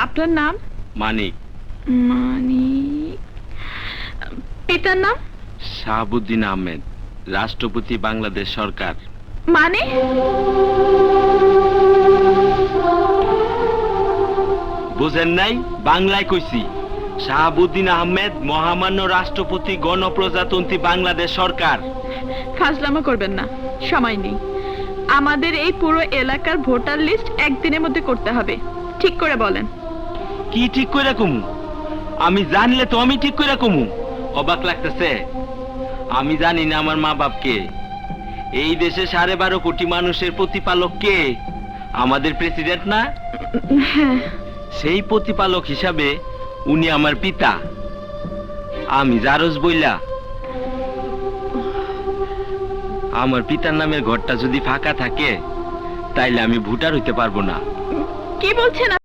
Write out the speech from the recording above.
আপনার নাম? মানিক। মানিক। পিতার নাম? শাহাবুদ্দিন আহমেদ রাষ্ট্রপতি বাংলাদেশ সরকার। মানে? বুঝেন নাই? বাংলায় কইছি শাহাবুদ্দিন আহমেদ মহামান্য রাষ্ট্রপতি গণপ্রজাতন্ত্রী বাংলাদেশ সরকার। ফাজলামো করবেন না সময় নেই। আমাদের এই পুরো এলাকার ভোটার লিস্ট একদিনের মধ্যে করতে হবে। ঠিক করে বলেন। কি ঠিক করে কমু? আমি জানলে তো আমি ঠিক করে কমু। অবাক লাগতেছে। আমি জানি না আমার মা বাপকে এই দেশে সাড়ে বারো কোটি মানুষের প্রতিপালক কে? আমাদের প্রেসিডেন্ট না? হ্যাঁ। সেই প্রতিপালক হিসাবে উনি আমার পিতা। আমি জারজ বইলা। আমার পিতার নামের ঘরটা যদি ফাঁকা থাকে তাইলে আমি ভোটার হইতে পারব না। কি বলছেন